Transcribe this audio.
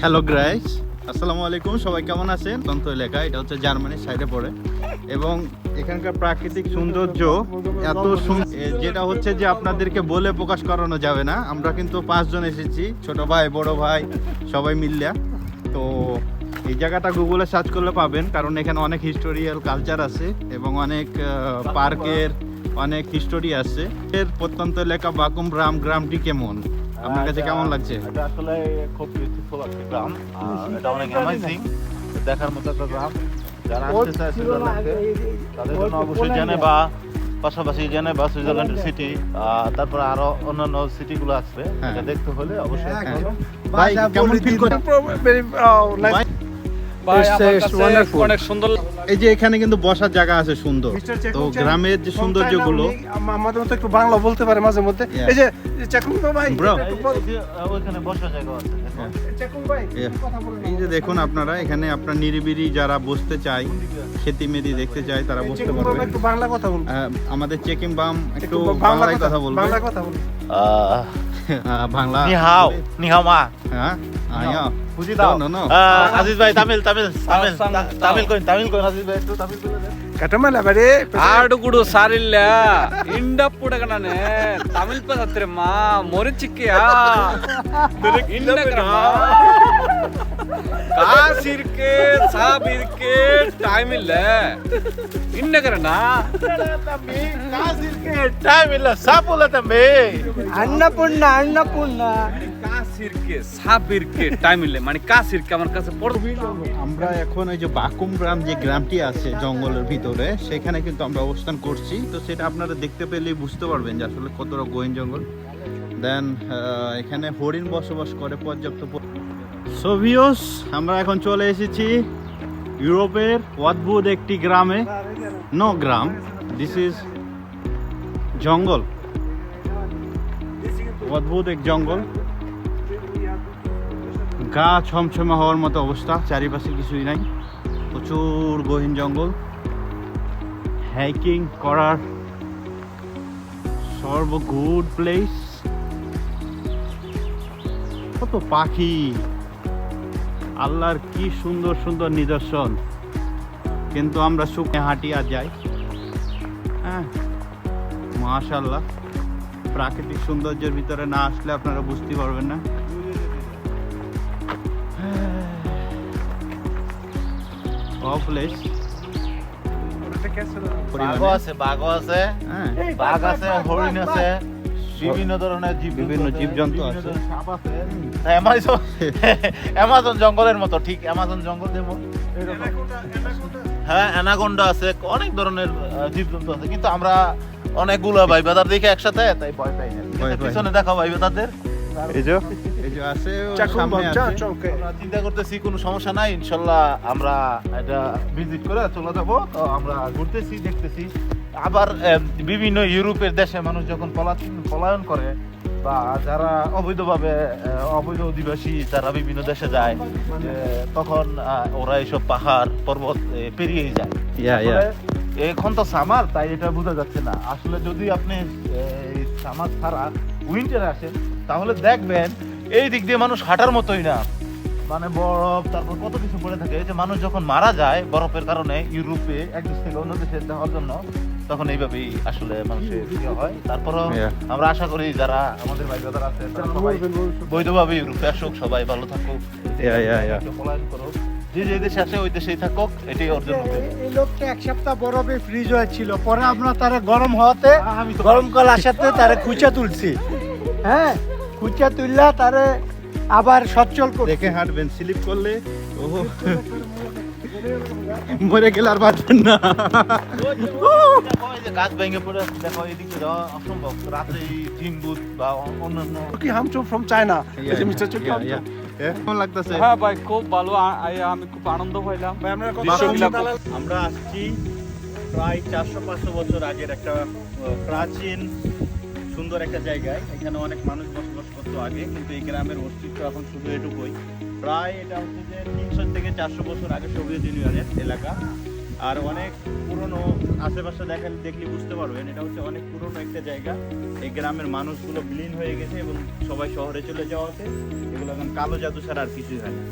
Hello গ্রাইস আসসালামু আলাইকুম। সবাই কেমন আছেন? তন্ত এলাকা, এটা হচ্ছে জার্মানির সাইডে পড়ে। এবং এখানকার প্রাকৃতিক সৌন্দর্য এত যেটা হচ্ছে যে আপনাদেরকে বলে প্রকাশ করানো যাবে না। আমরা কিন্তু পাঁচজন এসেছি, ছোট ভাই, বড় ভাই, সবাই মিললা। তো এই জায়গাটা গুগলে সার্চ করলে পাবেন, কারণ এখানে অনেক হিস্টোরিয়াল কালচার আছে এবং অনেক পার্কের অনেক হিস্টোরি আছে। এর প্রত্যন্ত এলাকা বাকুম গ্রাম গ্রামটি কেমন? আপনার কাছে কেমন লাগছে? এটা আসলে খুব বিউটিফুল একটা গ্রাম। এটা অনেক অ্যামেজিং দেখার মতো একটা গ্রাম। যারা আসতে চায় সুইজারল্যান্ডে তাদের জন্য অবশ্যই জেনেভা পাশাপাশি জেনেভা সুইজারল্যান্ডের সিটি তারপর আরও অন্যান্য সিটি গুলো আসবে। এটা দেখতে হলে অবশ্যই হ্যাঁ। হবে। ভাই কেমন ফিল করে অনেক সুন্দর এই যে এখানে কিন্তু বসার জায়গা আছে সুন্দর। তো গ্রামের যে সৌন্দর্যগুলো আমাদের মতো একটু বাংলা বলতে পারে মাঝে মধ্যে। এই যে ভাই বসার জায়গা আছে এই দেখুন আপনারা এখানে আপনার নিরিবিরি যারা বসতে চায় খেতি মেদি দেখতে চায় তারা বসতে পারবে। একটু বাংলা কথা বলুন। আমাদের চেকিং বাম একটু বাংলায় কথা বলবে। বাংলা কথা বলুন। বাংলা মা। হ্যাঁ? અહીંયા પૂજીતા નો નો અજીતભાઈ તમિલ તમિલ તમિલ તમિલ કોઈ તમિલ કોઈ અજીતભાઈ તું તમિલ કોઈ தமிழ் பேச தெரியுமா மொரிச்சிக்கியா காசு இருக்கு சாப் இருக்கு டைம் இல்ல இன்னகரனா தம்பி இருக்கு டைம் இல்ல சாப்பிடல தம்பி. அண்ண பொண்ணு. সাবিরকে টাইম ইলে মানে কাসিরকে আমার কাছে পড় আমরা এখন ওই যে বাকুম গ্রাম যে গ্রামটি আছে জঙ্গলের ভিতরে সেখানে কিন্তু আমরা অবস্থান করছি। তো সেটা আপনারা দেখতে পেলেই বুঝতে পারবেন যে আসলে কতটা গোয়েন জঙ্গল। দেন এখানে হরিণ বসবাস করে পর্যাপ্ত সোভিয়স আমরা এখন চলে এসেছি ইউরোপের অদ্ভুত একটি গ্রামে। No gram. দিস ইজ জঙ্গল। অদ্ভুত এক জঙ্গল। গা ছমছমে হওয়ার মতো অবস্থা, চারিপাশে কিছুই নাই, প্রচুর গহীন জঙ্গল। হাইকিং করার সর্ব গুড প্লেস। কত পাখি! আল্লাহর কি সুন্দর সুন্দর নিদর্শন। কিন্তু আমরা শুকনে হাঁটি আর যাই। হ্যাঁ মাশাল্লাহ প্রাকৃতিক সৌন্দর্যের ভিতরে না আসলে আপনারা বুঝতে পারবেন না। প্লেস বাঘ আছে বাঘ আছে। হ্যাঁ। বাঘ আছে হরিণ আছে বিভিন্ন ধরনের জীব বিভিন্ন জীবজন্তু আছে। সাপ আছে। অ্যামাজন অ্যামাজন জঙ্গলের মতো ঠিক অ্যামাজন জঙ্গল যেমন হ্যাঁ অ্যানাকোন্ডা আছে অনেক ধরনের জীবজন্তু আছে। কিন্তু আমরা অনেকগুলো ভাই বেদার দেখে একসাথে তাই ভয় পাই না। পিছনে দেখো ভাই বেদারদের এই যে। এই যে আছে সামনে আছে। আমরা চিন্তা করতেছি কোনো সমস্যা নাই ইনশাল্লাহ আমরা এটা ভিজিট করে চলে যাব। তো আমরা ঘুরতেছি দেখতেছি। আবার বিভিন্ন ইউরোপের দেশে মানুষ যখন পলায়ন পলায়ন করে বা যারা অবৈধভাবে আহ, অবৈধ অধিবাসী যারা বিভিন্ন দেশে যায় তখন ওরা এইসব পাহাড় পর্বত পেরিয়েই যায়। ইয়া ইয়া। এখন তো সামার তাই এটা বোঝা যাচ্ছে না। আসলে যদি আপনি সামার ছাড়া উইন্টারে আসেন তাহলে দেখবেন এই দিক দিয়ে মানুষ হাঁটার মতোই না। মানে বরফ তারপর কত কিছু পড়ে থাকে। এই যে মানুষ যখন মারা যায় বরফের কারণে ইউরোপে এক দেশ থেকে অন্য দেশে যাওয়ার জন্য তখন এইভাবেই আসলে মানুষের ইয়ে হয়। তারপরও আমরা আশা করি যারা আমাদের ভাই ব্রাদার আছে তারা সবাই বৈধভাবে ইউরোপে আসুক সবাই ভালো থাকুক। পলায়ন করুক। যে যে দেশে আসে ওই দেশেই থাকুক এটাই অর্জন হবে এই লোকটা এক সপ্তাহ বরফে ফ্রিজ হয়েছিল পরে আমরা তারা গরম হওয়াতে গরমকাল আসাতে তারা খুঁচা তুলছি। হ্যাঁ? খুঁচা তুললা তারে আবার সচ্ছল করে দেখে হাঁটবেন স্লিপ করলে ও মরে গেলে আর বাঁচবেন না। দেখো, গাছ ভেঙে পড়ে দেখো এদিকে অসম্ভব। রাতে এই জিন বুথ বা অন্যান্য কি Hamcho from China? Mister Chuki কেমন লাগতেছে? হ্যাঁ ভাই খুব ভালো। আ- আমি খুব আনন্দ পাইলাম। ভাই আমরা আমরা আসছি প্রায় চারশো পাঁচশো বছর আগের একটা প্রাচীন সুন্দর একটা জায়গায়। এখানে অনেক মানুষ বসবাস করতো আগে, কিন্তু এই গ্রামের অস্তিত্ব এখন শুধু এটুকুই। প্রায় এটা হচ্ছে যে তিনশো থেকে চারশো বছর আগে সোভিয়েত ইউনিয়নের এলাকা। আর অনেক পুরনো আশেপাশে দেখেন দেখলে বুঝতে পারবেন, এটা হচ্ছে অনেক পুরনো একটা জায়গা। এই গ্রামের মানুষগুলো বিলীন হয়ে গেছে এবং সবাই শহরে চলে যাওয়াতে এগুলো এখন কালো জাদু ছাড়া আর কিছুই হয় না।